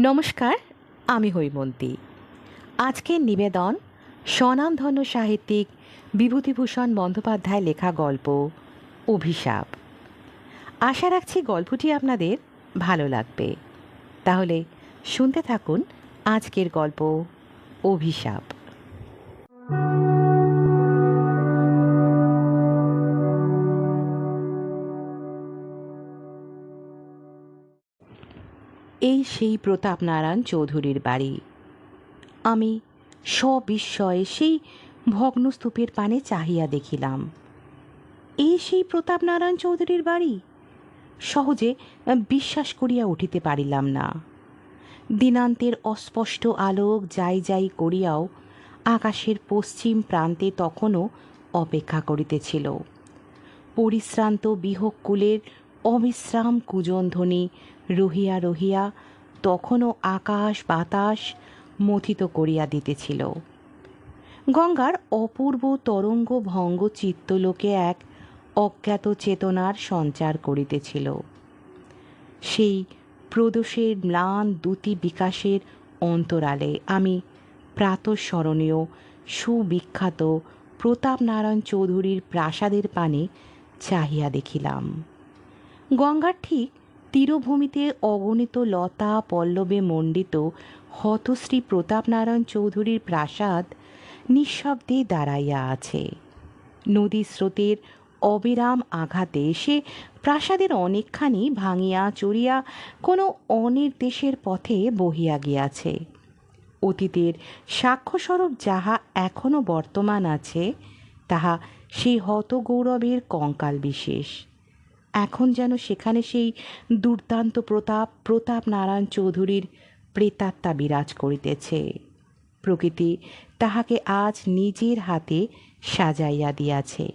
নমস্কার, আমি হৈমন্তী। আজকের নিবেদন স্বনামধন্য সাহিত্যিক বিভূতিভূষণ বন্দ্যোপাধ্যায় লেখা গল্প, অভিশাপ। আশা রাখছি গল্পটি আপনাদের ভালো লাগবে। তাহলে শুনতে থাকুন আজকের গল্প, অভিশাপ। এই সেই প্রতাপ নারায়ণ চৌধুরীর বাড়ি। আমি সবিস্ময়ে সেই ভগ্নস্তূপের পানে চাহিয়া দেখিলাম। এই সেই প্রতাপ নারায়ণ চৌধুরীর বাড়ি? সহজে বিশ্বাস করিয়া উঠিতে পারিলাম না। দিনান্তের অস্পষ্ট আলোক যাই যাই করিয়াও আকাশের পশ্চিম প্রান্তে তখনও অপেক্ষা করিতেছিল। পরিশ্রান্ত বিহকুলের অবিশ্রাম কুজনধ্বনি রহিয়া রহিয়া তখনও আকাশ বাতাস মথিত করিয়া দিতেছিল। গঙ্গার অপূর্ব তরঙ্গ ভঙ্গ চিত্তলোকে এক অজ্ঞাত চেতনার সঞ্চার করিতেছিল। সেই প্রদোষের ম্লান দ্যুতি বিকাশের অন্তরালে আমি প্রাতঃস্মরণীয়, সুবিখ্যাত প্রতাপ নারায়ণ চৌধুরীর প্রাসাদের পানে চাহিয়া দেখিলাম। গঙ্গার ঠিক তীরভূমিতে অগণিত লতা, পল্লবে মণ্ডিত হতশ্রী প্রতাপ নারায়ণ চৌধুরীর প্রাসাদ নিঃশব্দে দাঁড়াইয়া আছে। নদী স্রোতের অবিরাম আঘাতে সে প্রাসাদের অনেকখানি ভাঙিয়া চড়িয়া কোনো অনির্দেশের পথে বহিয়া গিয়াছে। অতীতের সাক্ষ্যস্বরূপ যাহা এখনও বর্তমান আছে, তাহা সেই হতগৌরবের কঙ্কাল বিশেষ। এখন যেন সেখানে সেই দুর্দান্ত প্রতাপ প্রতাপ নারায়ণ চৌধুরীর প্রেতাত্মা বিরাজ করিতেছে। প্রকৃতি তাহাকে আজ নিজের হাতে সাজাইয়া দিয়াছে।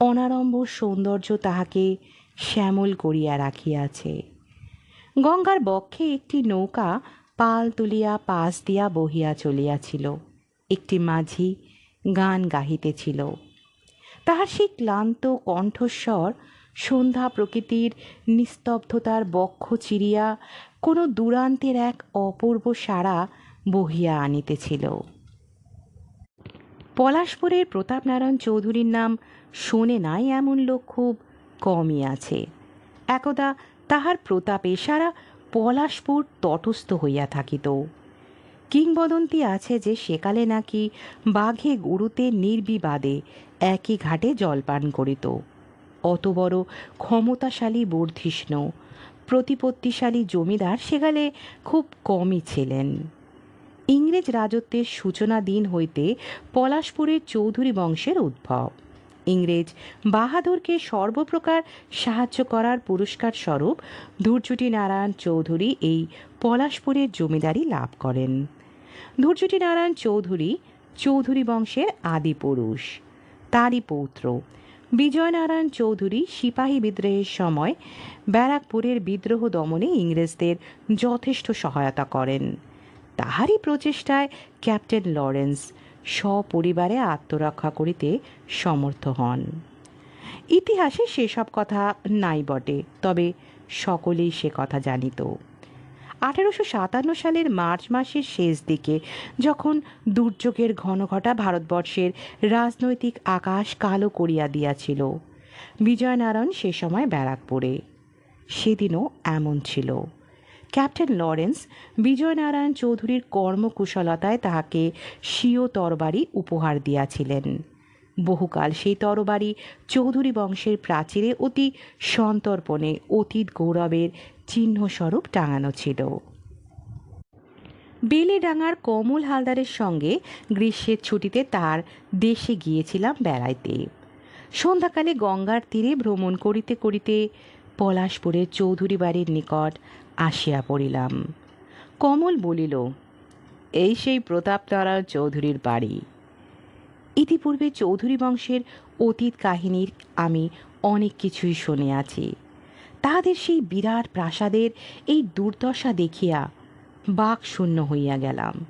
অনাড়ম্বর সৌন্দর্য তাহাকে শ্যামল করিয়া রাখিয়াছে। গঙ্গার বক্ষে একটি নৌকা পাল তুলিয়া পাশ দিয়া বহিয়া চলিয়াছিল। একটি মাঝি গান গাহিতেছিল। তাহার সেই ক্লান্ত কণ্ঠস্বর সন্ধ্যা প্রকৃতির নিস্তব্ধতার বক্ষ চিরিয়া কোনো দূরান্তের এক অপূর্ব সাড়া বহিয়া আনিতেছিল। পলাশপুরের প্রতাপনারায়ণ চৌধুরীর নাম শোনে নাই এমন লোক খুব কমই আছে। একদা তাহার প্রতাপে সারা পলাশপুর তটস্থ হইয়া থাকিত। কিংবদন্তি আছে যে সেকালে নাকি বাঘে গরুতে নির্বিবাদে একই ঘাটে জলপান করিত। অত বড় ক্ষমতাশালী বর্ধিষ্ণ, প্রতিপত্তিশালী জমিদার সেকালে খুব কমই ছিলেন। ইংরেজ রাজত্বের সূচনা দিন হইতে পলাশপুরের চৌধুরী বংশের উদ্ভব। ইংরেজ বাহাদুরকে সর্বপ্রকার সাহায্য করার পুরস্কার স্বরূপ ধূর্যটি নারায়ণ চৌধুরী এই পলাশপুরের জমিদারি লাভ করেন। ধূর্যটি নারায়ণ চৌধুরী চৌধুরী বংশের আদি পুরুষ। তারই পৌত্র বিজয়নারায়ণ চৌধুরী, সিপাহী বিদ্রোহের সময় ব্যারাকপুরের বিদ্রোহ দমনে ইংরেজদের যথেষ্ট সহায়তা করেন। তাহারই প্রচেষ্টায় ক্যাপ্টেন লরেন্স সপরিবারে আত্মরক্ষা করিতে সমর্থ হন। ইতিহাসে সেসব কথা নাই বটে, তবে সকলেই সে কথা জানিত। আঠেরোশো সাতান্ন সালের মার্চ মাসের শেষ দিকে যখন দুর্যোগের ঘনঘটা ভারতবর্ষের রাজনৈতিক আকাশ কালো করিয়া দিয়াছিল। বিজয়নারায়ণ সে সময় ব্যারাকপুরে। সেদিনও এমন ছিল। ক্যাপ্টেন লরেন্স বিজয়নারায়ণ চৌধুরীর কর্মকুশলতায় তাহাকে স্বীয় তরবারি উপহার দিয়াছিলেন। বহুকাল সেই তরবারি চৌধুরী বংশের প্রাচীরে অতি সন্তর্পণে অতীত গৌরবের চিহ্নস্বরূপ টাঙানো ছিল। বেলেডাঙ্গার কমল হালদারের সঙ্গে গ্রীষ্মের ছুটিতে তার দেশে গিয়েছিলাম বেড়াইতে। সন্ধ্যাকালে গঙ্গার তীরে ভ্রমণ করিতে করিতে পলাশপুরের চৌধুরী বাড়ির নিকট আসিয়া পড়িলাম। কমল বলিল, এই সেই প্রতাপ প্রতাপনারায়ণ চৌধুরীর বাড়ি। ইতিপূর্বে চৌধুরী বংশের অতীত কাহিনীর আমি অনেক কিছুই শুনিয়াছি। তাহাদের সেই বিরাট প্রাসাদের এই দুর্দশা দেখিয়া বাক শূন্য হইয়া গেলাম।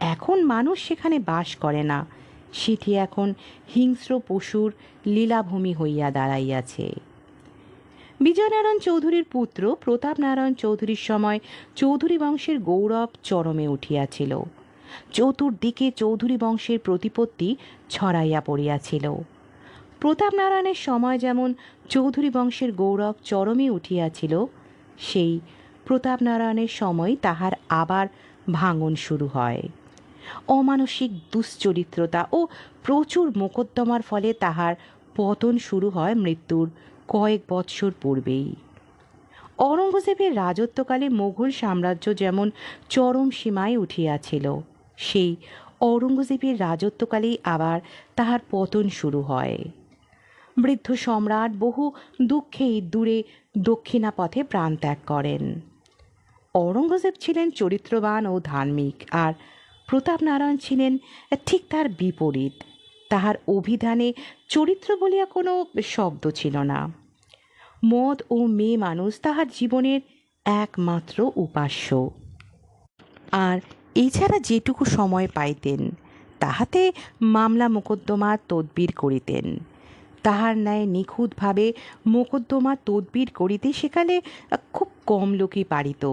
এখন মানুষ সেখানে বাস করে না, সেটি এখন হিংস্র পশুর লীলাভূমি হইয়া দাঁড়াইয়াছে। বিজয়নারায়ণ চৌধুরীর পুত্র প্রতাপ নারায়ণ চৌধুরীর সময় চৌধুরী বংশের গৌরব চরমে উঠিয়াছিল। চতুর্দিকে চৌধুরী বংশের প্রতিপত্তি ছড়াইয়া পড়িয়াছিল। প্রতাপ নারায়ণের সময় যেমন চৌধুরী বংশের গৌরব চরমে উঠিয়াছিল, সেই প্রতাপ নারায়ণের সময় তাহার আবার ভাঙন শুরু হয়। অমানসিক দুশ্চরিত্রতা ও প্রচুর মোকদ্দমার ফলে তাহার পতন শুরু হয় মৃত্যুর কয়েক বৎসর পূর্বেই। অরঙ্গজেবের রাজত্বকালে মোগল সাম্রাজ্য যেমন চরম সীমায় উঠিয়াছিল, সেই অরঙ্গজেবের রাজত্বকালেই আবার তাহার পতন শুরু হয়। বৃদ্ধ সম্রাট বহু দুঃখেই দূরে দক্ষিণা পথে প্রাণ ত্যাগ করেন। অরঙ্গজেব ছিলেন চরিত্রবান ও ধার্মিক, আর প্রতাপ নারায়ণ ছিলেন ঠিক তার বিপরীত। তাহার অভিধানে চরিত্র বলিয়া কোনো শব্দ ছিল না। মদ ও মেয়ে মানুষ তাহার জীবনের একমাত্র উপাস্য। আর এছাড়া যেটুকু সময় পাইতেন, তাহাতে মামলা মোকদ্দমা তদবির করিতেন। তাহার ন্যায় নিখুঁতভাবে মোকদ্দমা তদবির করিতে সেকালে খুব কম লোকই পারিত।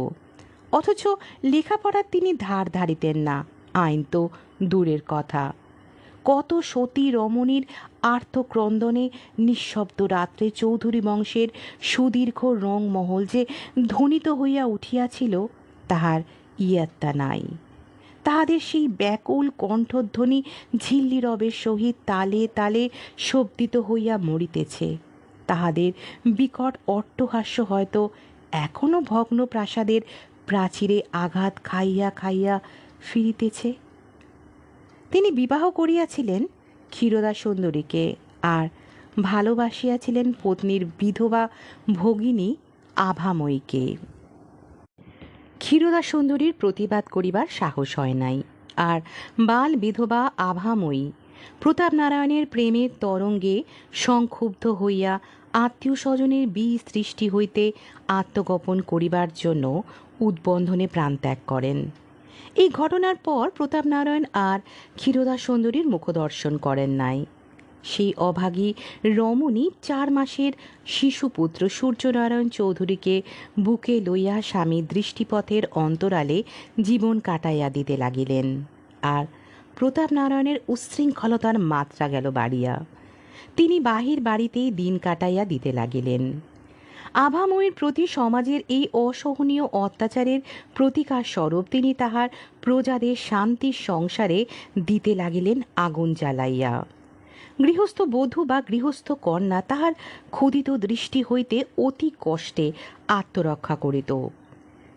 অথচ লেখাপড়ার তিনি ধার ধারিতেন না, আইন তো দূরের কথা। কত সতী রমণীর আর্থক্রন্দনে নিঃশব্দ রাত্রে চৌধুরী বংশের সুদীর্ঘ রংমহল যে ধ্বনিত হইয়া উঠিয়াছিল, তাহার ইয়াত্তা নাই। তাহাদের সেই ব্যাকুল কণ্ঠধ্বনি ঝিল্লি রবের সহিত তালে তালে শব্দিত হইয়া মরিতেছে। তাহাদের বিকট অট্টহাস্য হয়তো এখনও ভগ্ন প্রাসাদের প্রাচীরে আঘাত খাইয়া খাইয়া ফিরিতেছে। তিনি বিবাহ করিয়াছিলেন ক্ষীরদা সুন্দরীকে আর ভালোবাসিয়াছিলেন পত্নীর বিধবা ভগিনী আভাময়ীকে। ক্ষীরদা সুন্দরীর প্রতিবাদ করিবার সাহস হয় নাই। আর বাল বিধবা আভাময়ী, প্রতাপ নারায়ণের প্রেমের তরঙ্গে সংক্ষুব্ধ হইয়া আত্মীয় স্বজনের বীজ সৃষ্টি হইতে আত্মগোপন করিবার জন্য উদ্বন্ধনে প্রাণত্যাগ করেন। এই ঘটনার পর প্রতাপ নারায়ণ আর ক্ষীরদা সুন্দরীর মুখদর্শন করেন নাই। সেই অভাগী রমণী চার মাসের শিশুপুত্র সূর্যনারায়ণ চৌধুরীকে বুকে লইয়া স্বামী দৃষ্টিপথের অন্তরালে জীবন কাটাইয়া দিতে লাগিলেন। আর প্রতাপ নারায়ণের উচ্ছৃঙ্খলতার মাত্রা গেল বাড়িয়া। তিনি বাহির বাড়িতেই দিন কাটাইয়া দিতে লাগিলেন। আভাময়ীর প্রতি সমাজের এই অসহনীয় অত্যাচারের প্রতিকার স্বরূপ তিনি তাহার প্রজাদের শান্তির সংসারে দিতে লাগিলেন আগুন জ্বালাইয়া। গৃহস্থ বধূ বা গৃহস্থ কন্যা তাহার ক্ষুদিত দৃষ্টি হইতে অতি কষ্টে আত্মরক্ষা করিত।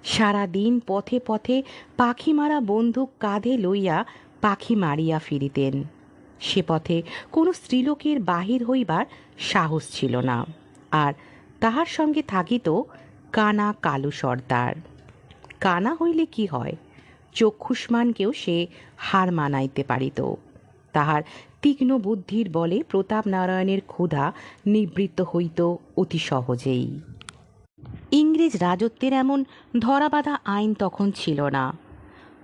সারা দিন পথে পথে পাখি মারা বন্দুক কাঁধে লইয়া পাখি মারিয়া ফিরিতেন। সে পথে কোনো স্ত্রীলোকের বাহির হইবার সাহস ছিল না। আর তাহার সঙ্গে থাকিত কানা কালু সর্দার। কানা হইলে কি হয়? চক্ষুষ্মানকেও সে হার মানাইতে পারিত। তাহার তীক্ষ্ণ বুদ্ধির বলে প্রতাপ নারায়ণের ক্ষুধা নিবৃত্ত হইত অতি সহজেই। ইংরেজ রাজত্বের এমন ধরাবাঁধা আইন তখন ছিল না।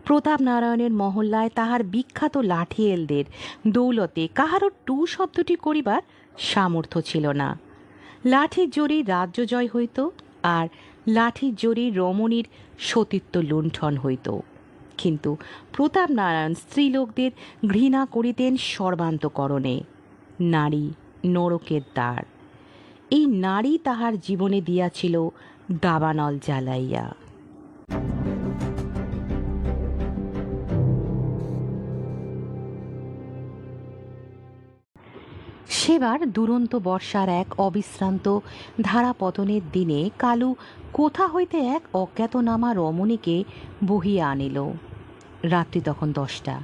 প্রতাপ নারায়ণের মহল্লায় তাহার বিখ্যাত লাঠিয়েলদের দৌলতে কাহারও টু শব্দটি করিবার সামর্থ্য ছিল না। লাঠির জোরে রাজ্য জয় হইত আর লাঠির জোরে রমণীর সতীত্ব লুণ্ঠন হইত। কিন্তু প্রতাপ নারায়ণ স্ত্রীলোকদের ঘৃণা করিতেন সর্বান্তকরণে। নারী নরকের দ্বার। এই নারী তাহার জীবনে দিয়াছিল দাবানল জ্বালাইয়া। সেবার দুরন্ত বর্ষার এক অবিশ্রান্ত ধারাপতনের দিনে কালু কোথা হইতে এক অজ্ঞাতনামা রমণীকে বহিয়া আনিল। রাত্রি তখন দশটা।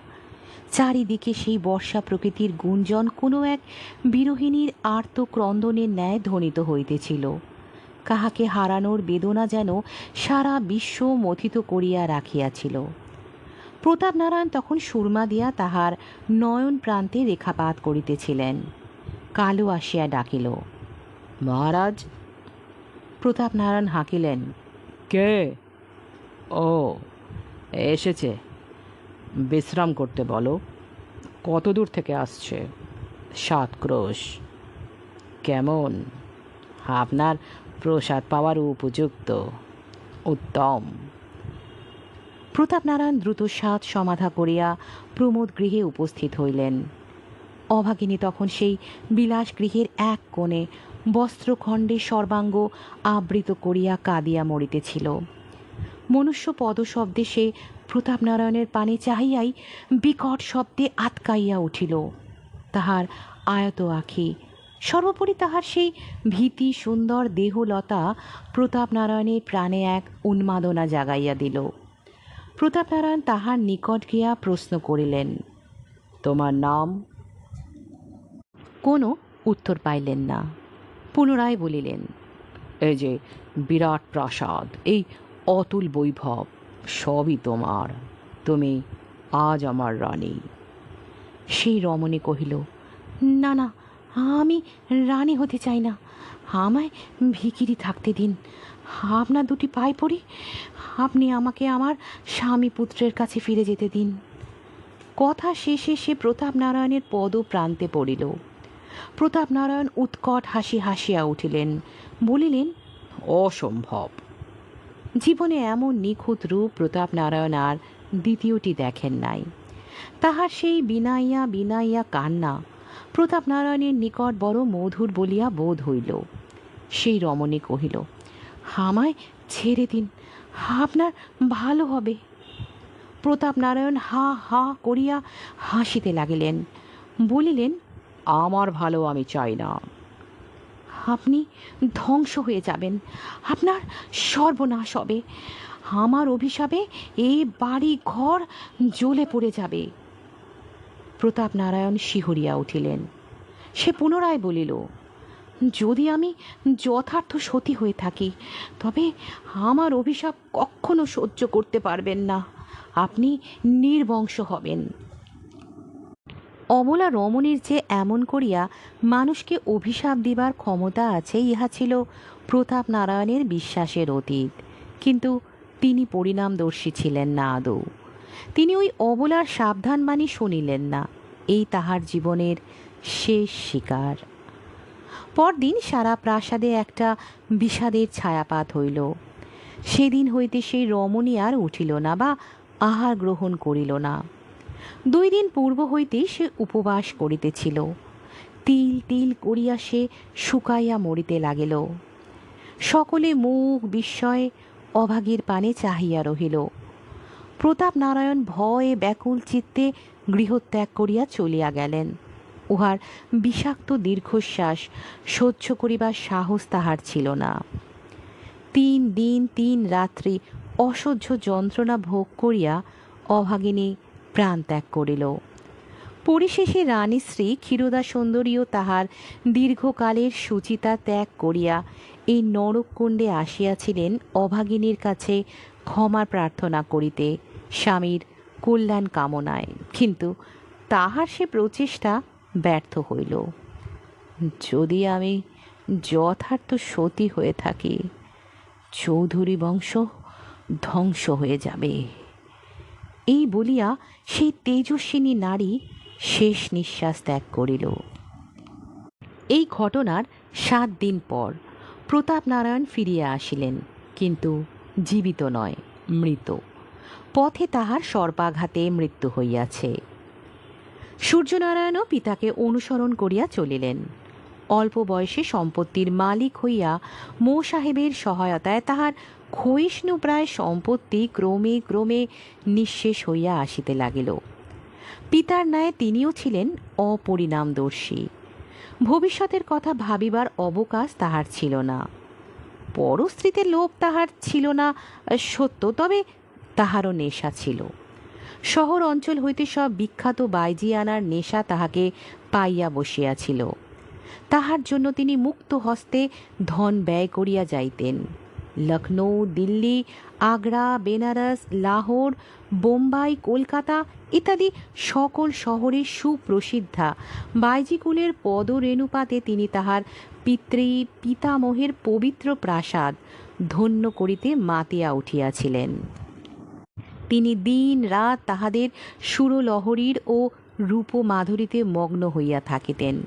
চারিদিকে সেই বর্ষা প্রকৃতির গুঞ্জন কোনো এক বিরোহিণীর আর্ত ক্রন্দনের ন্যায় ধ্বনিত হইতেছিল। কাহাকে হারানোর বেদনা যেন সারা বিশ্ব মথিত করিয়া রাখিয়াছিল। প্রতাপ নারায়ণ তখন সুরমা দিয়া তাহার নয়ন প্রান্তে রেখাপাত করিতেছিলেন। কালো আসিয়া ডাকিল, মহারাজ প্রতাপ নারায়ণ হাঁকিলেন। কে? ও এসেছে। বিশ্রাম করতে বলো। কত দূর থেকে আসছে? সাত ক্রোশ। কেমন? আপনার প্রসাদ পাওয়ার উপযুক্ত। উত্তম। প্রতাপনারায়ণ দ্রুত সাত সমাধা করিয়া প্রমোদ গৃহে উপস্থিত হইলেন। অভাগিনী তখন সেই বিলাস গৃহের এক কোণে বস্ত্রখণ্ডে সর্বাঙ্গ আবৃত করিয়া কাঁদিয়া মরিতেছিল। মনুষ্য পদশব্দে সে প্রতাপনারায়ণের পানে চাহিয়াই বিকট শব্দে আতকাইয়া উঠিল। তাহার আয়ত আখি, সর্বোপরি তাহার সেই ভীতি সুন্দর দেহলতা প্রতাপনারায়ণের প্রাণে এক উন্মাদনা জাগাইয়া দিল। প্রতাপনারায়ণ তাহার নিকট গিয়া প্রশ্ন করিলেন, তোমার নাম? কোনো উত্তর পাইলেন না। পুনরায় বলিলেন, এই যে বিরাট প্রাসাদ, এই অতুল বৈভব, সবই তোমার, তুমি আজ আমার রানী। সেই রমণী কহিল, না না, আমি রানী হতে চাই না, আমায় ভিকিরি থাকতে দিন, আপনার দুটি পায়ে পড়ি, আপনি আমাকে আমার স্বামী পুত্রের কাছে ফিরে যেতে দিন। কথা শেষে সে প্রতাপ নারায়ণের পদ প্রান্তে পড়িল। প্রতাপ নারায়ণ উৎকট হাসি হাসিয়া উঠিলেন, বলিলেন, অসম্ভব। জীবনে এমন নিখুঁত রূপ প্রতাপ নারায়ণ আর দ্বিতীয়টি দেখেন নাই। তাহার সেই বিনাইয়া বিনাইয়া কান্না প্রতাপ নারায়ণের নিকট বড় মধুর বলিয়া বোধ হইল। সেই রমণী কহিল হামায় ছেড়ে দিন, আপনার ভালো হবে। প্রতাপ নারায়ণ হা হা করিয়া হাসিতে লাগিলেন, বলিলেন আমার ভালো আমি চাই না। আপনি ধ্বংস হয়ে যাবেন। আপনার সর্বনাশ হবে। আমার অভিশাপে এই বাড়ি ঘর জ্বলে পড়ে যাবে। প্রতাপ নারায়ণ শিহরিয়া উঠিলেন। সে পুনরায় বলিল, যদি আমি যথার্থ সতী হয়ে থাকি, তবে আমার অভিশাপ কখনো সহ্য করতে পারবেন না। আপনি নির্বংশ হবেন। অমলা রমণীর যে এমন করিয়া মানুষকে অভিশাপ দিবার ক্ষমতা আছে, ইহা ছিল প্রতাপ নারায়ণের বিশ্বাসের অতীত। কিন্তু তিনি পরিণামদর্শী ছিলেন না আদৌ। তিনি ওই অবলার সাবধানবাণী শুনিলেন না। এই তাহার জীবনের শেষ শিকার। পরদিন সারা প্রাসাদে একটা বিষাদের ছায়াপাত হইল। সেদিন হইতে সেই রমণী আর উঠিল না বা আহার গ্রহণ করিল না। দুই দিন পূর্ব হইতেই সে উপবাস করিতেছিল। তিল তিল করিয়া সে শুকাইয়া মরিতে লাগিল। সকলে মুখ বিস্ময়ে অভাগীর পানে চাহিয়া রহিল। প্রতাপ নারায়ণ ভয়ে ব্যাকুল চিত্তে গৃহত্যাগ করিয়া চলিয়া গেলেন। উহার বিষাক্ত দীর্ঘশ্বাস সহ্য করিবার সাহস তাহার ছিল না। তিন দিন তিন রাত্রি অসহ্য যন্ত্রণা ভোগ করিয়া অভাগিনী প্রাণ ত্যাগ করিল। পরিশেষে রানীশ্রী ক্ষীরোদা সুন্দরীও তাহার দীর্ঘকালের সুচিতা ত্যাগ করিয়া এই নরককুণ্ডে আসিয়াছিলেন অভাগিনীর কাছে ক্ষমা প্রার্থনা করিতে, স্বামীর কল্যাণ কামনায়। কিন্তু তাহার সে প্রচেষ্টা ব্যর্থ হইল। যদি আমি যথার্থ সতী হয়ে থাকি, চৌধুরী বংশ ধ্বংস হয়ে যাবে। এই বলিয়া সেই তেজস্বিনী নারী শেষ নিঃশ্বাস ত্যাগ করিল। এই ঘটনার সাত দিন পর প্রতাপ নারায়ণ ফিরিয়া আসিলেন, কিন্তু জীবিত নয়, মৃত। পথে তাহার সর্পাঘাতে মৃত্যু হইয়াছে। সূর্যনারায়ণও পিতাকে অনুসরণ করিয়া চলিলেন। অল্প বয়সে সম্পত্তির মালিক হইয়া মো সাহেবের সহায়তায় তাহার ক্ষয়িষ্ণু প্রায় সম্পত্তি ক্রমে ক্রমে নিঃশেষ হইয়া আসিতে লাগিল। পিতার ন্যায় তিনিও ছিলেন অপরিণামদর্শী। ভবিষ্যতের কথা ভাবিবার অবকাশ তাহার ছিল না। পরস্ত্রীতে লোভ তাহার ছিল না, সত্য, তবে তাহারও নেশা ছিল। শহর অঞ্চল হইতে সব বিখ্যাত বাইজিয়ানার নেশা তাহাকে পাইয়া বসিয়াছিল। তাহার জন্য তিনি মুক্ত হস্তে ধন ব্যয় করিয়া যাইতেন। লখনৌ দিল্লি, আগ্রা, বেনারস, লাহোর, বোম্বাই, কলকাতা ইত্যাদি সকল শহরে সুপ্রসিদ্ধা। বাইজিকুলের পদরেণুপাতে তিনি তাহার পিতৃ পিতামহের পবিত্র প্রাসাদ ধন্য করিতে মাতিয়া উঠিয়াছিলেন। তিনি দিন রাত তাহাদের সুরলহরীর ও রূপ মাধুরীতে মগ্ন হইয়া থাকিতেন।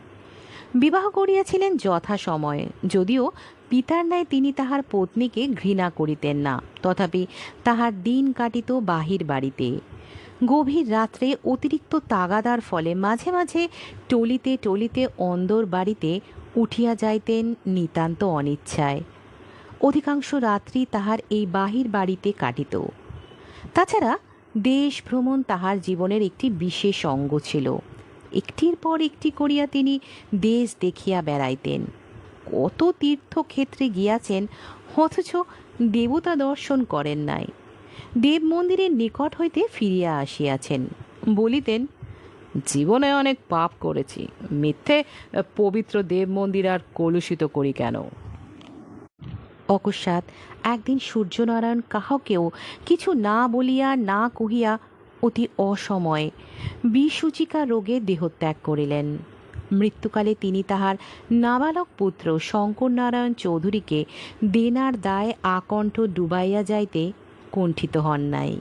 বিবাহ করিয়াছিলেন যথাসময়ে। যদিও পিতার ন্যায় তিনি তাহার পত্নীকে ঘৃণা করিতেন না, তথাপি তাহার দিন কাটিত বাহির বাড়িতে। গভীর রাত্রে অতিরিক্ত তাগাদার ফলে মাঝে মাঝে টলিতে টলিতে অন্দর বাড়িতে উঠিয়া যাইতেন নিতান্ত অনিচ্ছায়। অধিকাংশ রাত্রি তাহার এই বাহির বাড়িতে কাটিত। তাছাড়া দেশ ভ্রমণ তাহার জীবনের একটি বিশেষ অঙ্গ ছিল। একটির পর একটি করিয়া তিনি দেশ দেখিয়া বেড়াইতেন। কত তীর্থক্ষেত্রে গিয়াছেন, অথচ দেবতা দর্শন করেন নাই। দেব মন্দিরের নিকট হইতে ফিরিয়া আসিয়াছেন। বলিতেন, জীবনে অনেক পাপ করেছি, মিথ্যে পবিত্র দেব মন্দির আর কলুষিত করি কেন? অকস্মাৎ একদিন সূর্যনারায়ণ কাহকেও কিছু না বলিয়া, না কহিয়া অতি অসময়ে বিসূচিকা রোগে দেহত্যাগ করিলেন। মৃত্যুকালে তিনি তাহার নাবালক পুত্র শঙ্কর নারায়ণ চৌধুরীকে দেনার দায় আকণ্ঠ ডুবাইয়া যাইতে কণ্ঠিত হন নাই।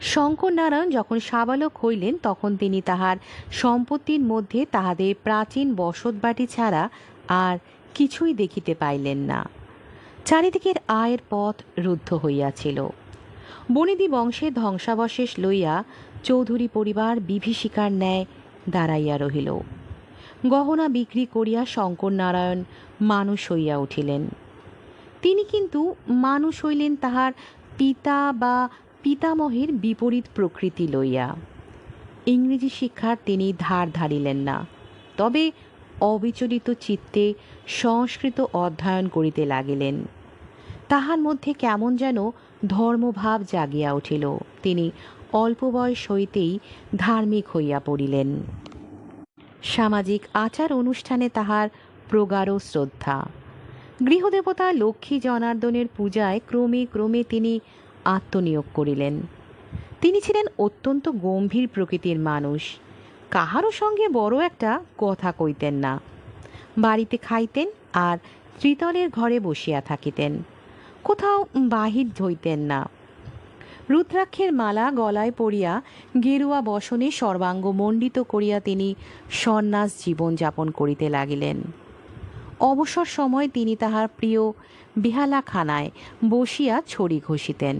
শঙ্কর নারায়ণ যখন সাবালক হইলেন, তখন তিনি তাহার সম্পত্তির মধ্যে তাহাদের প্রাচীন বসতবাটি ছাড়া আর কিছুই দেখিতে পাইলেন না। চারিদিকের আয়ের পথ রুদ্ধ হইয়াছিল। বনিদি বংশে ধ্বংসাবশেষ লইয়া চৌধুরী পরিবার বিভীষিকার ন্যায় দাঁড়াইয়া রহিল। গহনা বিক্রি করিয়া শঙ্কর নারায়ণ মানুষ হইয়া উঠিলেন। তিনি কিন্তু মানুষ হইলেন তাহার পিতা বা পিতামহের বিপরীত প্রকৃতি লইয়া। ইংরেজি শিক্ষার তিনি ধার ধারিলেন না, তবে অবিচলিত চিত্তে সংস্কৃত অধ্যয়ন করিতে লাগিলেন। তাহার মধ্যে কেমন যেন ধর্মভাব জাগিয়া উঠিল। তিনি অল্প বয়স হইতেই ধার্মিক হইয়া পড়িলেন। সামাজিক আচার অনুষ্ঠানে তাহার প্রগাঢ় শ্রদ্ধা। গৃহদেবতা লক্ষ্মী জনার্দনের পূজায় ক্রমে ক্রমে তিনি আত্মনিয়োগ করিলেন। তিনি ছিলেন অত্যন্ত গম্ভীর প্রকৃতির মানুষ। কাহারও সঙ্গে বড় একটা কথা কইতেন না। বাড়িতে খাইতেন আর ত্রিতলের ঘরে বসিয়া থাকিতেন। কোথাও বাহির হইতেন না। রুদ্রাক্ষের মালা গলায় পড়িয়া গেরুয়া বসনে সর্বাঙ্গ মণ্ডিত করিয়া তিনি সন্ন্যাস জীবনযাপন করিতে লাগিলেন। অবসর সময় তিনি তাহার প্রিয় বেহালাখানায় বসিয়া ছড়ি ঘষিতেন।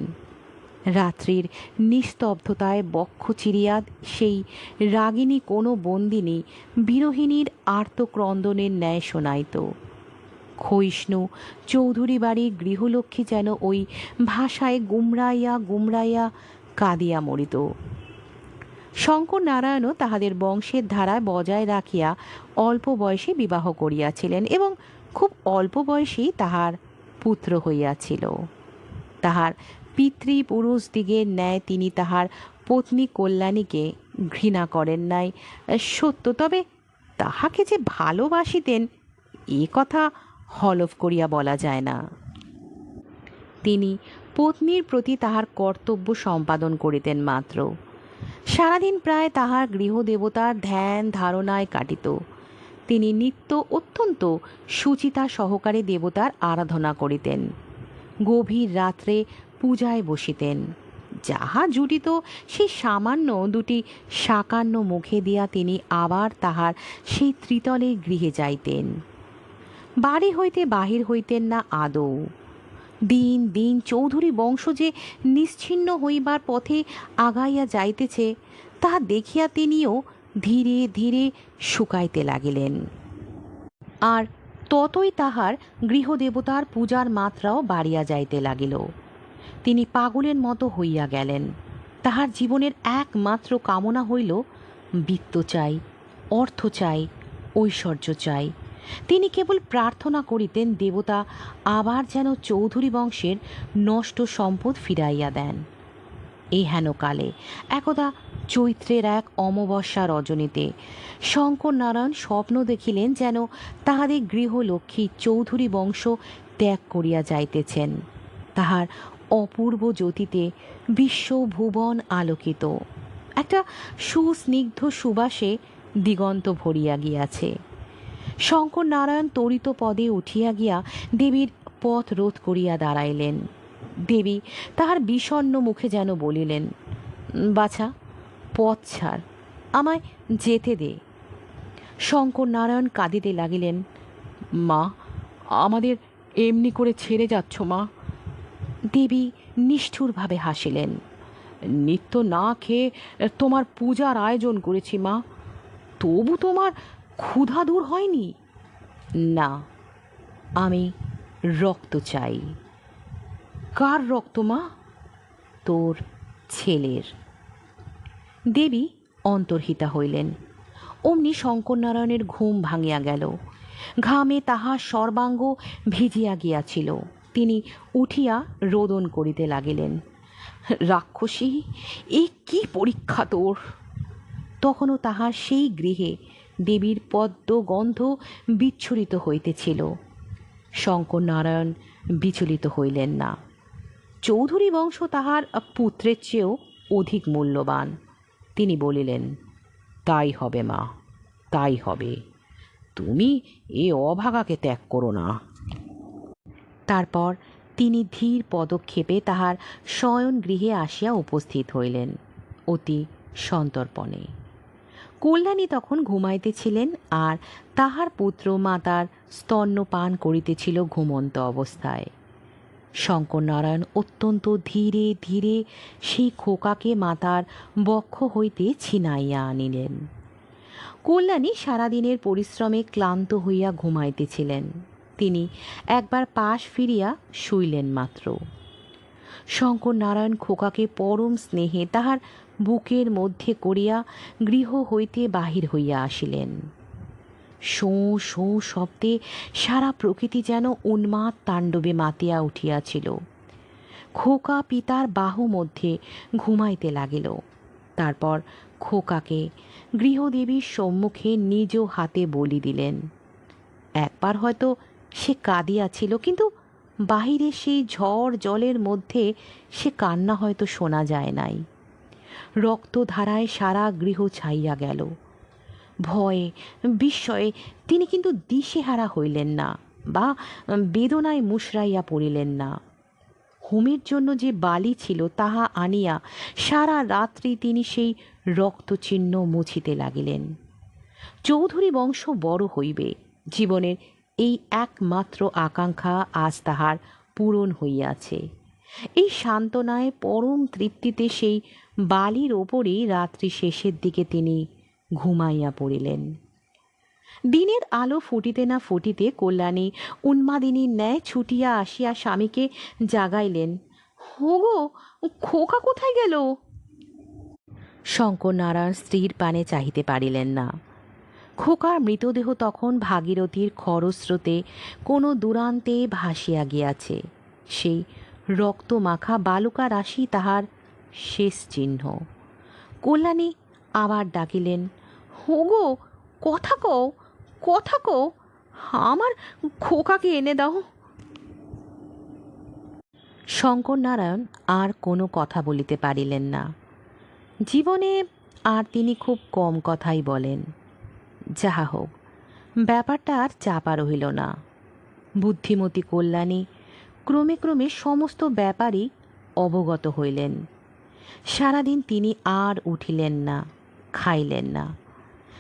রাত্রির নিস্তব্ধতায় বক্ষ চিরিয়া সেই রাগিনী কোনো বন্দিনী বিরোহিণীর আর্তক্রন্দনের ন্যায় শোনাইত। ক্ষয়িষ্ণু চৌধুরী বাড়ির গৃহলক্ষ্মী যেন ওই ভাষায় গুমরাইয়া গুমরাইয়া কাঁদিয়া মরিত। শঙ্কর নারায়ণও তাহাদের বংশের ধারায় বজায় রাখিয়া অল্প বয়সে বিবাহ করিয়াছিলেন এবং খুব অল্প বয়সেই তাহার পুত্র হইয়াছিল। তাহার পিতৃপুরুষ দিগের ন্যায় তিনি তাহার পত্নী কল্যাণীকে ঘৃণা করেন নাই। সত্য, তবে তাহাকে যে ভালোবাসিতেন, এ কথা হলফ করিয়া বলা যায় না। তিনি পত্নীর প্রতি তাহার কর্তব্য সম্পাদন করিতেন মাত্র। সারাদিন প্রায় তাহার গৃহদেবতার ধ্যান ধারণায় কাটিত। তিনি নিত্য অত্যন্ত সুচিতা সহকারে দেবতার আরাধনা করিতেন। গভীর রাত্রে পূজায় বসিতেন। যাহা জুটিত সেই সামান্য দুটি সাকান্ন মুখে দিয়া তিনি আবার তাহার সেই ত্রিতলের গৃহে যাইতেন। বাড়ি হইতে বাহির হইতেন না আদৌ। দিন দিন চৌধুরী বংশ যে নিশ্চিহ্ন হইবার পথে আগাইয়া যাইতেছে তাহা দেখিয়া তিনিও ধীরে ধীরে শুকাইতে লাগিলেন। আর ততই তাহার গৃহদেবতার পূজার মাত্রাও বাড়িয়া যাইতে লাগিল। তিনি পাগলের মতো হইয়া গেলেন। তাহার জীবনের একমাত্র কামনা হইল, বিত্ত চাই, অর্থ চাই, ঐশ্বর্য চাই তিনি কেবল প্রার্থনা করিতেন, দেবতা আবার যেন চৌধুরী বংশের নষ্ট সম্পদ ফিরাইয়া দেন। এই হেনকালে একদা চৈত্রের এক অমাবস্যা রজনীতে শঙ্কর নারায়ণ স্বপ্ন দেখিলেন যেন তাহাদের গৃহলক্ষ্মী চৌধুরী বংশ ত্যাগ করিয়া যাইতেছেন। তাহার অপূর্ব জ্যোতিতে বিশ্ব ভুবন আলোকিত। একটা সুস্নিগ্ধ সুবাসে দিগন্ত ভরিয়া গিয়াছে। শঙ্কর নারায়ণ তরিত পদে উঠিয়া গিয়া দেবীর পথ রোধ করিয়া দাঁড়াইলেন। দেবী তাহার বিষণ্ন মুখে যেন বলিলেন, বাছা, পথ ছাড়, আমায় যেতে দে। শঙ্কর নারায়ণ কাঁদিতে লাগিলেন, মা, আমাদের এমনি করে ছেড়ে যাচ্ছ মা? দেবী নিষ্ঠুরভাবে হাসিলেন, নিত্য না খেয়ে তোমার পূজার আয়োজন করেছি মা, তবু তোমার ক্ষুধা দূর হয়নি? না, আমি রক্ত চাই। কার রক্ত, মা? তোর ছেলের। দেবী অন্তর্হিতা হইলেন। অমনি শঙ্করনারায়ণের ঘুম ভাঙিয়া গেল। ঘামে তাহার সর্বাঙ্গ ভিজিয়া গিয়াছিল। তিনি উঠিয়া রোদন করিতে লাগিলেন। রাক্ষসী, এ কি পরীক্ষা তোর? তখনও তাহার সেই গৃহে দেবীর পদ্ম গন্ধ বিচ্ছুরিত হইতেছিল। শঙ্কর নারায়ণ বিচলিত হইলেন না। চৌধুরী বংশ তাহার পুত্রের চেয়েও অধিক মূল্যবান। তিনি বলিলেন, তাই হবে মা, তাই হবে। তুমি এ অভাগাকে ত্যাগ করো না। তারপর তিনি ধীর পদক্ষেপে তাহার শয়ন গৃহে আসিয়া উপস্থিত হইলেন অতি সন্তর্পণে। কল্যাণী তখন ঘুমাইতেছিলেন আর তাহার পুত্র মাতার স্তন্যপান করিতেছিল ঘুমন্ত অবস্থায়। শঙ্করনারায়ণ অত্যন্ত ধীরে ধীরে সেই খোকাকে মাতার বক্ষ হইতে ছিনাইয়া আনিলেন। কল্যাণী সারাদিনের পরিশ্রমে ক্লান্ত হইয়া ঘুমাইতেছিলেন। তিনি একবার পাশ ফিরিয়া শুইলেন মাত্র। শঙ্কর নারায়ণ খোকাকে পরম স্নেহে তাহার বুকের মধ্যে করিয়া গৃহ হইতে বাহির হইয়া আসিলেন। শোঁ শোঁ শব্দে সারা প্রকৃতি যেন উন্মাদ তাণ্ডবে মাতিয়া উঠিয়াছিল। খোকা পিতার বাহু মধ্যে ঘুমাইতে লাগিল। তারপর খোকাকে গৃহদেবীর সম্মুখে নিজ হাতে বলি দিলেন, একবার হয়তো সে কাঁদিয়াছিল, কিন্তু বাহিরে সেই ঝড় জলের মধ্যে সে কান্না হয়তো শোনা যায় নাই। রক্তধারায় সারা গৃহ ছাইয়া গেল। ভয়ে, বিস্ময়ে তিনি কিন্তু দিশেহারা হইলেন না বা বেদনায় মুশরাইয়া পড়িলেন না। হোমের জন্য যে বালি ছিল তাহা আনিয়া সারা রাত্রি তিনি সেই রক্তচিহ্ন মুছিতে লাগিলেন। চৌধুরী বংশ বড় হইবে, জীবনের এই একমাত্র আকাঙ্ক্ষা আজ তাহার পূরণ হইয়াছে। এই সান্ত্বনায় পরম তৃপ্তিতে সেই বালির ওপরেই রাত্রি শেষের দিকে তিনি ঘুমাইয়া পড়িলেন। দিনের আলো ফুটিতে না ফুটিতে কল্যাণী উন্মাদিনীর ন্যায় ছুটিয়া আসিয়া স্বামীকে জাগাইলেন। হোগো, খোকা কোথায় গেল? শঙ্কর নারায়ণ স্ত্রীর পানে চাহিতে পারিলেন না। খোকার মৃতদেহ তখন ভাগীরথীর খরস্রোতে কোনো দূরান্তে ভাসিয়া গিয়াছে। সেই রক্তমাখা বালুকা রাশি তাহার শেষ চিহ্ন। কল্যাণী আবার ডাকিলেন, হোগো, কথা কও কথা কও, আমার খোকাকে এনে দাও। শঙ্কর নারায়ণ আর কোনো কথা বলিতে পারিলেন না। জীবনে আর তিনি খুব কম কথাই বলেন। যাহা হোক, ব্যাপারটা আর চাপা রহিল না। বুদ্ধিমতী কল্যাণী ক্রমে ক্রমে সমস্ত ব্যাপারই অবগত হইলেন। সারাদিন তিনি আর উঠিলেন না, খাইলেন না।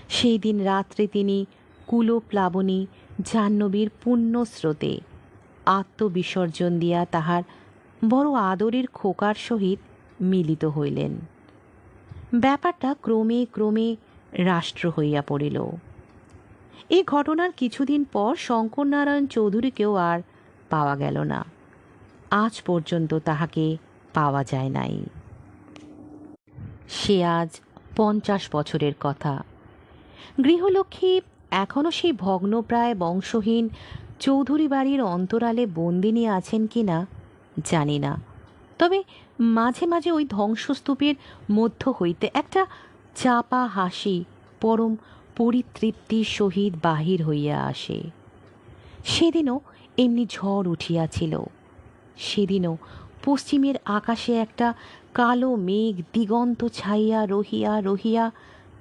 সেই দিন রাত্রে তিনি কুলপ্লাবনী জাহ্নবীর পুণ্য স্রোতে আত্মবিসর্জন দিয়া তাহার বড় আদরের খোকার সহিত মিলিত হইলেন। ব্যাপারটা ক্রমে ক্রমে রাষ্ট্র হইয়া পড়িল। এই ঘটনার কিছুদিন পর শঙ্করনারায়ণ চৌধুরীকেও আর পাওয়া গেল না। আজ পর্যন্ত তাহাকে পাওয়া যায় নাই। সে আজ পঞ্চাশ বছরের কথা। গৃহলক্ষ্মী এখনও সেই ভগ্নপ্রায় বংশহীন চৌধুরী বাড়ির অন্তরালে বন্দিনী আছেন কি না জানি না। তবে মাঝে মাঝে ওই ধ্বংসস্তূপের মধ্য হইতে একটা চাপা হাসি পরম পরিতৃপ্তির সহিত বাহির হইয়া আসে। সেদিনও এমনি ঝড় উঠিয়াছিল। সেদিনও পশ্চিমের আকাশে একটা কালো মেঘ দিগন্ত ছাইয়া রহিয়া রহিয়া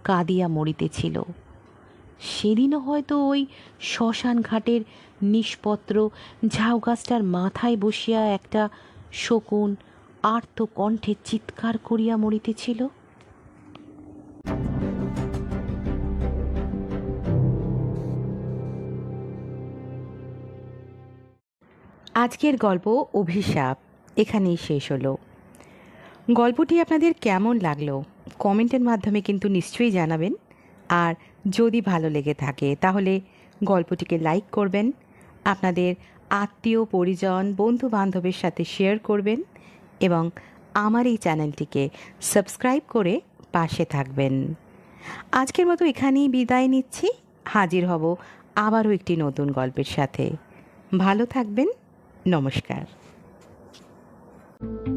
কাঁদিয়া মরিতেছিল। সেদিনও হয়তো ওই শ্মশান ঘাটের নিষ্পত্র ঝাউ গাছটার মাথায় বসিয়া একটা শকুন আর্ত কণ্ঠে চিৎকার করিয়া মরিতেছিল। আজকের গল্প অভিশাপ। এখানেই শেষ হলো। গল্পটি আপনাদের কেমন লাগল? কমেন্টের মাধ্যমে কিন্তু নিশ্চয়ই জানাবেন। আর যদি ভালো লেগে থাকে, তাহলে গল্পটিকে লাইক করবেন, আপনাদের আত্মীয়, পরিজন বন্ধু বান্ধবের সাথে শেয়ার করবেন এবং আমার এই চ্যানেলটিকে সাবস্ক্রাইব করে পাশে থাকবেন। আজকের মতো এখানেই বিদায় নিচ্ছি। হাজির হব আবারও একটি নতুন গল্পের সাথে। ভালো থাকবেন। নমস্কার।